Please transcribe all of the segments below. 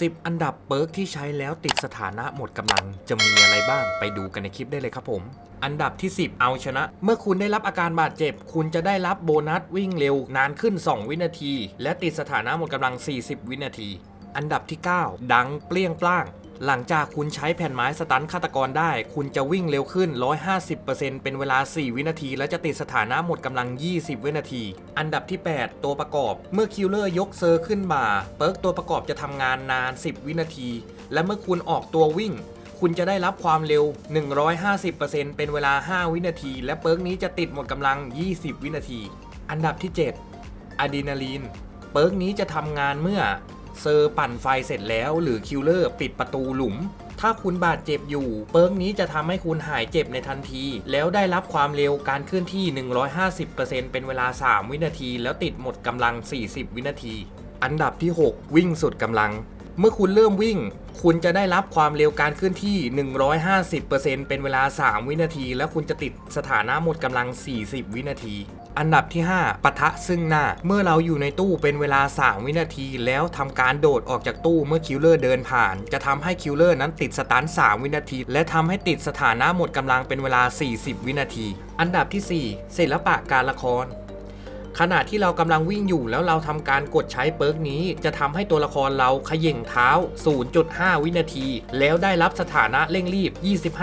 10 อันดับเปิร์กที่ใช้แล้วติดสถานะหมดกำลังจะมีอะไรบ้างไปดูกันในคลิปได้เลยครับผม อันดับที่ 10 เอาชนะ เมื่อคุณได้รับอาการบาดเจ็บ คุณจะได้รับโบนัสวิ่งเร็ว นานขึ้น 2 วินาที และติดสถานะหมดกำลัง 40 วินาที อันดับที่ 9 ดังเปรี้ยงปล้าง หลังจากคุณใช้แผ่นไม้สตันฆาตกรได้ คุณจะวิ่งเร็วขึ้น 150%เป็นเวลา 4 วินาที และจะติดสถานะหมดกำลัง 20 วินาที อันดับที่ 8 ตัวประกอบ เมื่อคิลเลอร์ยกเซอร์ขึ้นบ่า เปิร์กตัวประกอบจะทำงานนาน 10 วินาที และเมื่อคุณออกตัววิ่ง คุณจะได้รับความเร็ว 150%เป็นเวลา 5 วินาที และเปิร์กนี้จะติดหมดกำลัง 20 วินาที อันดับที่ 7อะดรีนาลีนเปิร์กนี้จะทำงานเมื่อ เซอร์ปั่นไฟเสร็จแล้ว หรือคิลเลอร์ปิดประตูหลุม ถ้าคุณบาดเจ็บอยู่ เปิร์กนี้จะทำให้คุณหายเจ็บในทันที แล้วได้รับความเร็วการเคลื่อนที่ 150%เป็นเวลา 3 วินาที แล้วติดหมดกำลัง 40 วินาที อันดับที่ 6 วิ่งสุดกำลังเมื่อคุณเริ่มวิ่ง คุณจะได้รับความเร็วการเคลื่อนที่ 150%เป็นเวลา 3 วินาที แล้วคุณจะติดสถานะหมดกำลัง 40 วินาที อันดับที่ 5ปะทะซึ่งหน้า เมื่อเราอยู่ในตู้เป็นเวลา 3 วินาที แล้วทำการโดดออกจากตู้เมื่อคิลเลอร์เดินผ่าน จะทำให้คิลเลอร์นั้นติดสตัน3วินาที และทำให้ติดสถานะหมดกำลังเป็นเวลา 40 วินาที อันดับที่ 4 ศิลปะการละคร ขณะที่เรากำลังวิ่งอยู่แล้วเราทำการกดใช้เปิร์กนี้ จะทำให้ตัวละครเราขย่งเท้า 0.5 วินาที แล้วได้รับสถานะเร่งรีบ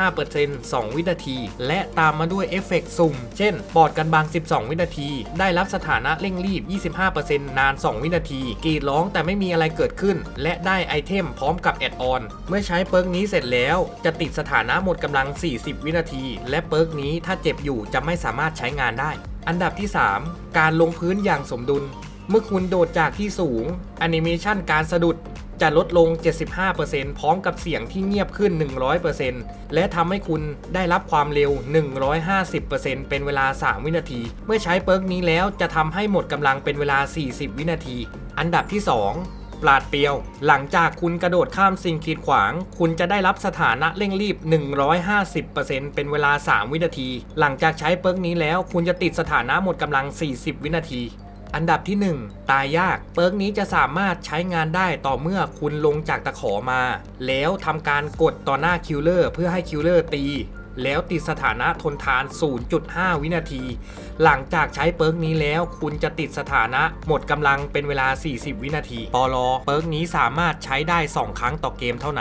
25% 2 วินาที และตามมาด้วยเอฟเฟกต์สุ่ม เช่น ปอดกันบาง 12 วินาที ได้รับสถานะเร่งรีบ 25%นาน 2 วินาที กรีดร้องแต่ไม่มีอะไรเกิดขึ้น และได้ไอเทมพร้อมกับแอดออน เมื่อใช้เปิร์กนี้เสร็จแล้ว จะติดสถานะหมดกำลัง 40 วินาที และเปิร์กนี้ถ้าเจ็บอยู่จะไม่สามารถใช้งานได้ อันดับที่ 3 การลงพื้นอย่างสมดุล เมื่อคุณโดดจากที่สูงแอนิเมชันการสะดุดจะลดลง 75%พร้อมกับเสียงที่เงียบขึ้น 100%และทำให้คุณได้รับความเร็ว 150%เป็นเวลา 3 วินาที เมื่อใช้เปิร์กนี้แล้วจะทำให้หมดกำลังเป็นเวลา 40 วินาที อันดับที่ 2 ปลาดเปรียว หลังจากคุณกระโดดข้ามสิ่งกีดขวาง คุณจะได้รับสถานะเร่งรีบ 150%เป็นเวลา 3 วินาที หลังจากใช้เปิร์กนี้แล้ว คุณจะติดสถานะหมดกำลัง 40 วินาทีอันดับที่ 1 ตายยาก เปิร์กนี้จะสามารถใช้งานได้ต่อเมื่อคุณลงจากตะขอมา แล้วทำการกดต่อหน้าคิลเลอร์เพื่อให้คิลเลอร์ตี แล้วติดสถานะทนทาน 0.5 วินาที หลังจากใช้เปิร์กนี้แล้ว คุณจะติดสถานะหมดกำลังเป็นเวลา 40 วินาที ปลอเปิร์กนี้สามารถใช้ได้ 2 ครั้งต่อเกมเท่านั้น